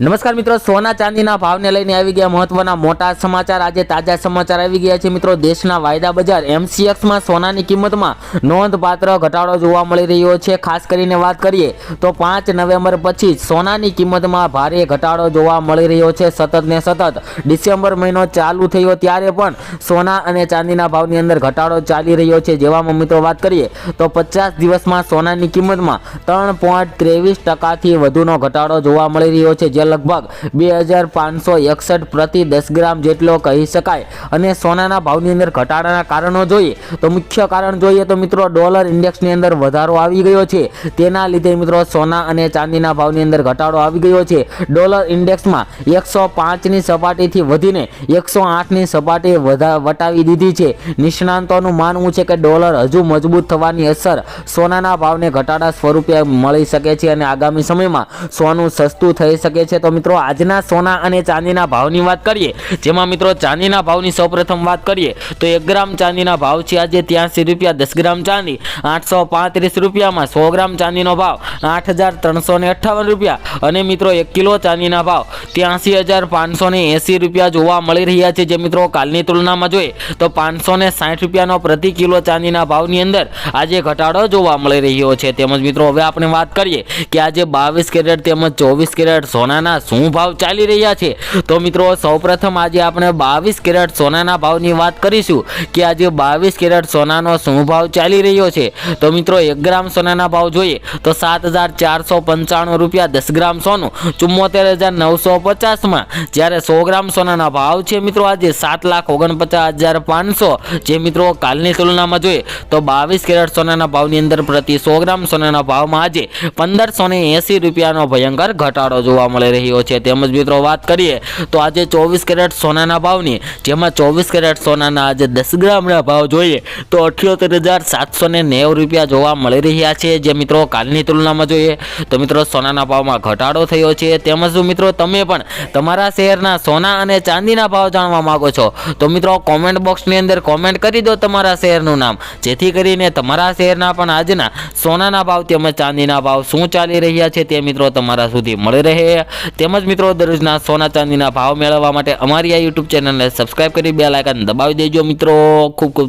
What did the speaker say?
નમસ્કાર મિત્રો, સોના ચાંદીના ભાવને લઈને આવી ગયા મહત્વના મોટા સમાચાર. આજે તાજા સમાચાર આવી ગયા છે મિત્રો. દેશના વાયદા બજાર એમસીએક્સમાં સોનાની કિંમતમાં નોંધપાત્ર ઘટાડો જોવા મળી રહ્યો છે. ખાસ કરીને વાત કરીએ તો પાંચ નવેમ્બર પછી સોનાની કિંમતમાં ભારે ઘટાડો જોવા મળી રહ્યો છે. સતત ને સતત ડિસેમ્બર મહિનો ચાલુ થયો ત્યારે પણ સોના અને ચાંદીના ભાવની અંદર ઘટાડો ચાલી રહ્યો છે. જેવામાં મિત્રો વાત કરીએ તો પચાસ દિવસમાં સોનાની કિંમતમાં ત્રણ પોઈન્ટ ત્રેવીસ ટકાથી વધુનો ઘટાડો જોવા મળી રહ્યો છે. જે લગભગ બે હજાર પાંચસો એકસઠ પ્રતિ દસ ગ્રામ જેટલો કહી શકાય. અને સોનાના ભાવની અંદર ઘટાડાના કારણો જોઈએ તો મુખ્ય કારણ જોઈએ તો મિત્રો ડોલર ઇન્ડેક્સની અંદર વધારો આવી ગયો છે. તેના લીધે મિત્રો સોના અને ચાંદીના ભાવની અંદર ઘટાડો આવી ગયો છે. ડોલર ઇન્ડેક્સમાં એકસો પાંચની સપાટીથી વધીને એકસો આઠની સપાટી વધા વટાવી દીધી છે. નિષ્ણાંતોનું માનવું છે કે ડોલર હજુ મજબૂત થવાની અસર સોનાના ભાવને ઘટાડા સ્વરૂપે મળી શકે છે અને આગામી સમયમાં સોનું સસ્તું થઈ શકે છે. તો મિત્રો આજના સોના અને ચાંદીના ભાવની વાત કરીએ, જેમાં મિત્રો ચાંદીના ભાવની સૌપ્રથમ વાત કરીએ, તો એક ગ્રામ ચાંદીના ભાવ છે આજે ત્યાંસી રૂપિયા, દસ ગ્રામ ચાંદી, આઠસો પાંત્રીસ રૂપિયામાં સો ગ્રામ ચાંદીનો ભાવ, આઠ હજાર ત્રણસો ને અઠ્ઠાવન રૂપિયા, અને મિત્રો એક કિલો ચાંદીના ભાવ ત્યાંસી હજાર પાંચસો ને એંસી રૂપિયા જોવા મળી રહ્યા છે. જે મિત્રો કાલની તુલનામાં જોઈએ, તો પાંચસો ને સાઠ રૂપિયાનો પ્રતિ કિલો ચાંદીના ભાવની અંદર આજે ઘટાડો જોવા મળી રહ્યો છે. તેમજ મિત્રો, હવે આપણે વાત કરીએ કે આજે બાવીસ કેરેટ તેમજ ચોવીસ કેરેટ સોનાના શું ભાવ ચાલી રહ્યા છે? તો મિત્રો, સૌપ્રથમ આજે આપણે બાવીસ કેરેટ સોનાના ભાવની વાત કરીશું કે આજે બાવીસ કેરેટ સોનાનો શું ભાવ ચાલી રહ્યો છે? તો મિત્રો, એક ગ્રામ સોનાના ભાવ જોઈએ તો સાત હજાર ચારસો પંચાણું રૂપિયા, દસ ગ્રામ સોનું, ચુમ્મોતેર હજાર નવસો પચાસમાં. જ્યારે સો ગ્રામ સોનાના ભાવ છે મિત્રો, આજે સાત લાખ ઓગણપચાસ હજાર પાંચસો. જે મિત્રો, કાલની તુલનામાં જોઈએ તો બાવીસ કેરેટ સોનાના ભાવની અંદર પ્રતિ સો ગ્રામ સોનાના ભાવમાં આજે પંદરસો ને એંસી રૂપિયાનો ભયંકર ઘટાડો જોવા મળી રહ્યો છે. તેમજ મિત્રો વાત કરીએ તો આજે ચોવીસ કેરેટ સોનાના ભાવની, જેમાં ચોવીસ કેરેટ સોનાના આજે દસ ગ્રામના ભાવ જોઈએ તો અઠ્યોતેર હજાર સાતસો ને નેવું રૂપિયા જોવા મળી રહ્યા છે. જે મિત્રો કાલની તુલનામાં જોઈએ તો મિત્રો સોનાના ભાવમાં ઘટાડો થયો છે. તેમજ મિત્રો તમે પણ તમારા શહેરના સોના અને ચાંદીના ભાવ જાણવા માંગો છો તો મિત્રો કોમેન્ટ બોક્સની અંદર કોમેન્ટ કરી દો તમારા શહેરનું નામ. જેથી કરીને તમારા શહેરના પણ આજના સોનાના ભાવ તેમજ ચાંદીના ભાવ શું ચાલી રહ્યા છે તે મિત્રો તમારા સુધી મળી રહે. તેમજ મિત્રો, દરરોજના સોના ચાંદીના ભાવ મેળવવા માટે અમારી આ યુટ્યુબ ચેનલને સબસ્ક્રાઇબ કરી, બે લાયકન દબાવી દેજો મિત્રો. ખૂબ ખૂબ